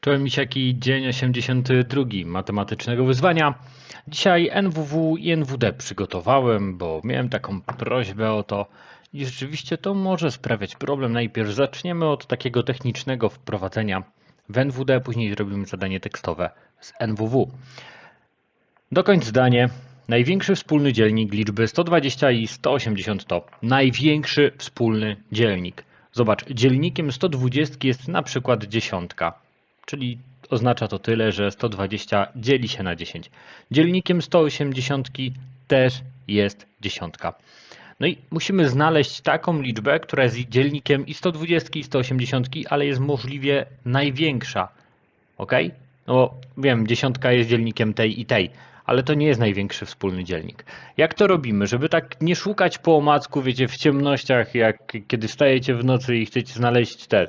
Czołem misiaki, dzień 82 matematycznego wyzwania. Dzisiaj NWW i NWD przygotowałem, bo miałem taką prośbę o to i rzeczywiście to może sprawiać problem. Najpierw zaczniemy od takiego technicznego wprowadzenia w NWD, później zrobimy zadanie tekstowe z NWW. Dokończ zdanie. Największy wspólny dzielnik liczby 120 i 180 to największy wspólny dzielnik. Zobacz, dzielnikiem 120 jest na przykład dziesiątka, czyli oznacza to tyle, że 120 dzieli się na 10. Dzielnikiem 180 też jest dziesiątka. No i musimy znaleźć taką liczbę, która jest dzielnikiem i 120 i 180, ale jest możliwie największa. Ok? No wiem, dziesiątka jest dzielnikiem tej i tej, ale to nie jest największy wspólny dzielnik. Jak to robimy, żeby tak nie szukać po omacku, wiecie, w ciemnościach, jak kiedy wstajecie w nocy i chcecie znaleźć ten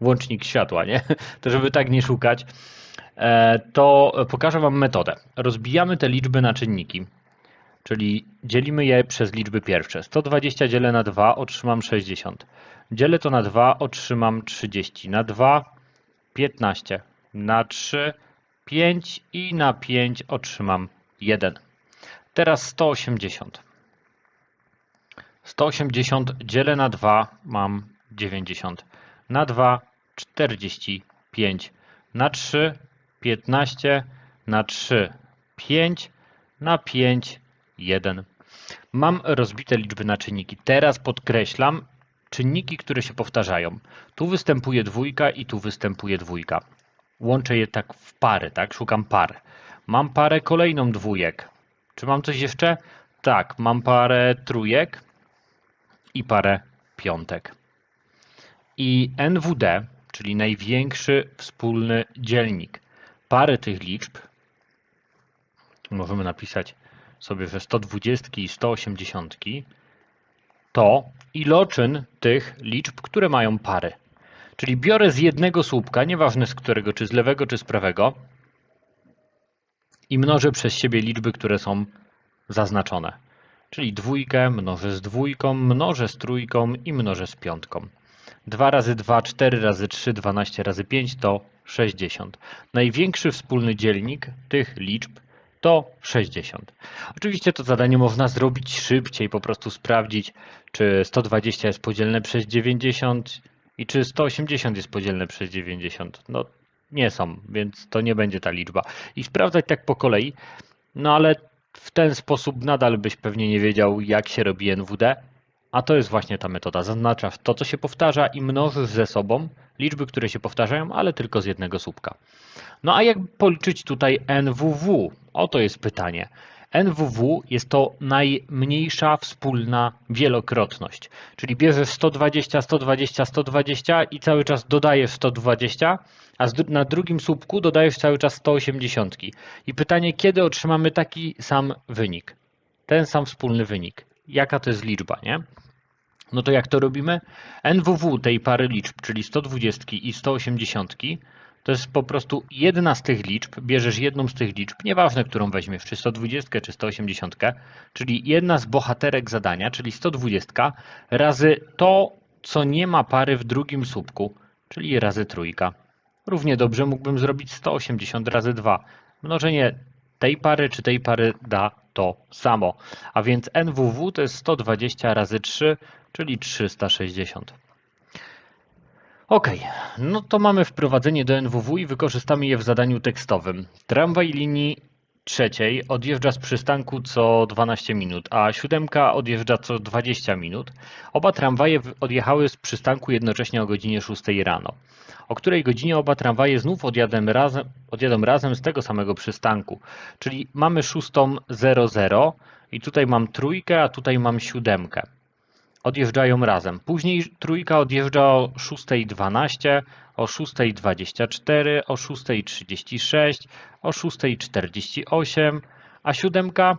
włącznik światła, nie? To żeby tak nie szukać, e, to pokażę Wam metodę. Rozbijamy te liczby na czynniki, czyli dzielimy je przez liczby pierwsze. 120 dzielę na 2, otrzymam 60. Dzielę to na 2, otrzymam 30. Na 2, 15. Na 3, 5 i na 5 otrzymam 1. Teraz 180. 180 dzielę na 2 mam 90. Na 2 45. Na 3 15. Na 3 5. Na 5 1. Mam rozbite liczby na czynniki. Teraz podkreślam czynniki, które się powtarzają. Tu występuje dwójka i tu występuje dwójka łączę je tak w pary, tak? Szukam par. Mam parę kolejną dwójek. Czy mam coś jeszcze? Tak, mam parę trójek i parę piątek. I NWD, czyli największy wspólny dzielnik pary tych liczb, możemy napisać sobie, że 120 i 180 to iloczyn tych liczb, które mają pary. Czyli biorę z jednego słupka, nieważne z którego, czy z lewego, czy z prawego, i mnożę przez siebie liczby, które są zaznaczone. Czyli dwójkę mnożę z dwójką, mnożę z trójką i mnożę z piątką. 2 razy 2, 4 razy 3, 12 razy 5 to 60. Największy wspólny dzielnik tych liczb to 60. Oczywiście to zadanie można zrobić szybciej, po prostu sprawdzić, czy 120 jest podzielne przez 90 i czy 180 jest podzielne przez 90? No nie są, więc to nie będzie ta liczba. I sprawdzać tak po kolei, no ale w ten sposób nadal byś pewnie nie wiedział, jak się robi NWD, a to jest właśnie ta metoda. Zaznaczasz to, co się powtarza i mnożysz ze sobą liczby, które się powtarzają, ale tylko z jednego słupka. No a jak policzyć tutaj NWW? Oto jest pytanie. NWW jest to najmniejsza wspólna wielokrotność. Czyli bierzesz 120, 120, 120 i cały czas dodajesz 120, a na drugim słupku dodajesz cały czas 180. I pytanie, kiedy otrzymamy taki sam wynik? Ten sam wspólny wynik. Jaka to jest liczba, nie? No to jak to robimy? NWW tej pary liczb, czyli 120 i 180, to jest po prostu jedna z tych liczb, bierzesz jedną z tych liczb, nieważne którą weźmiesz, czy 120 czy 180, czyli jedna z bohaterek zadania, czyli 120 razy to, co nie ma pary w drugim słupku, czyli razy trójka. Równie dobrze mógłbym zrobić 180 razy 2. Mnożenie tej pary czy tej pary da to samo. A więc NWW to jest 120 razy 3, czyli 360. Ok, no to mamy wprowadzenie do NWW i wykorzystamy je w zadaniu tekstowym. Tramwaj linii trzeciej odjeżdża z przystanku co 12 minut, a siódemka odjeżdża co 20 minut. Oba tramwaje odjechały z przystanku jednocześnie o godzinie 6 rano. O której godzinie oba tramwaje znów odjadą razem, odjadą razem z tego samego przystanku. Czyli mamy 6.00 i tutaj mam trójkę, a tutaj mam siódemkę odjeżdżają razem. Później trójka odjeżdża o 6.12, o 6.24, o 6.36, o 6.48, a siódemka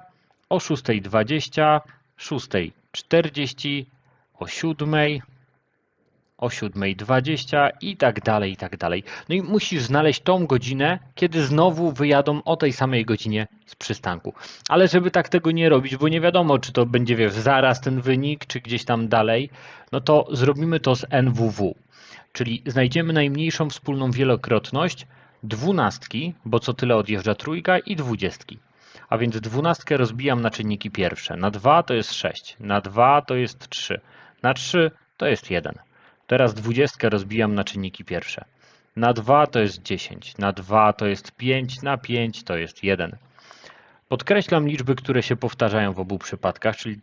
o 6.20, 6.40, o 7.00, o 7.20 i tak dalej, i tak dalej. No i musisz znaleźć tą godzinę, kiedy znowu wyjadą o tej samej godzinie z przystanku. Ale żeby tak tego nie robić, bo nie wiadomo, czy to będzie wiesz, zaraz ten wynik, czy gdzieś tam dalej, no to zrobimy to z NWW. Czyli znajdziemy najmniejszą wspólną wielokrotność dwunastki, bo co tyle odjeżdża trójka i dwudziestki. A więc dwunastkę rozbijam na czynniki pierwsze. Na 2 to jest 6, na 2 to jest 3, na 3 to jest 1. Teraz dwudziestkę rozbijam na czynniki pierwsze. Na 2 to jest 10, na 2 to jest 5, na 5 to jest 1. Podkreślam liczby, które się powtarzają w obu przypadkach, czyli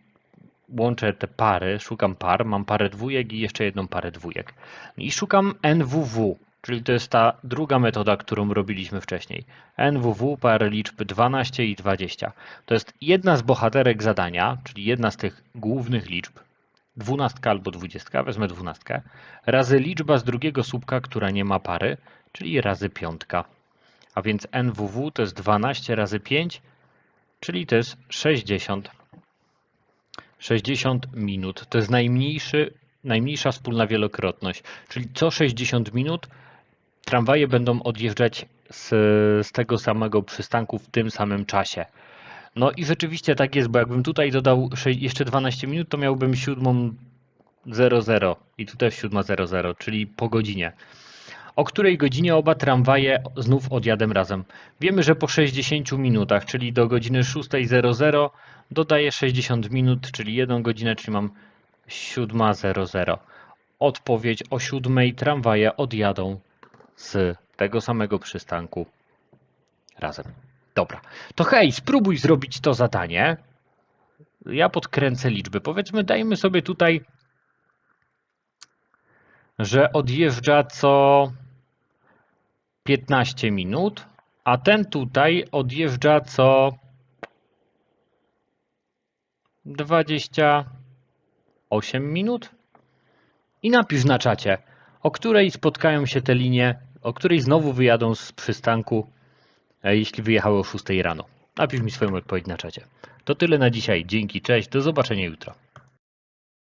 łączę te pary, szukam par, mam parę dwójek i jeszcze jedną parę dwójek. I szukam NWW, czyli to jest ta druga metoda, którą robiliśmy wcześniej. NWW, pary liczb 12 i 20. To jest jedna z bohaterek zadania, czyli jedna z tych głównych liczb, dwunastka albo dwudziestka, wezmę dwunastkę, razy liczba z drugiego słupka, która nie ma pary, czyli razy piątka. A więc NWW to jest 12 razy 5, czyli to jest 60. 60 minut to jest najmniejszy, najmniejsza wspólna wielokrotność, czyli co 60 minut tramwaje będą odjeżdżać z, z tego samego przystanku w tym samym czasie. No i rzeczywiście tak jest, bo jakbym tutaj dodał jeszcze 12 minut, to miałbym siódmą 00 i tu też siódma 00, czyli po godzinie. O której godzinie oba tramwaje znów odjadę razem? Wiemy, że po 60 minutach, czyli do godziny 6.00 dodaję 60 minut, czyli 1 godzinę, czyli mam 7.00. Odpowiedź o 7 tramwaje odjadą z tego samego przystanku razem. Dobra, to hej, spróbuj zrobić to zadanie. Ja podkręcę liczby. Powiedzmy, dajmy sobie tutaj, że odjeżdża co 15 minut, a ten tutaj odjeżdża co 28 minut. I napisz na czacie, o której spotkają się te linie, o której znowu wyjadą z przystanku, e, jeśli wyjechały o 6 rano. Napisz mi swoją odpowiedź na czacie. To tyle na dzisiaj. Dzięki, cześć, do zobaczenia jutro.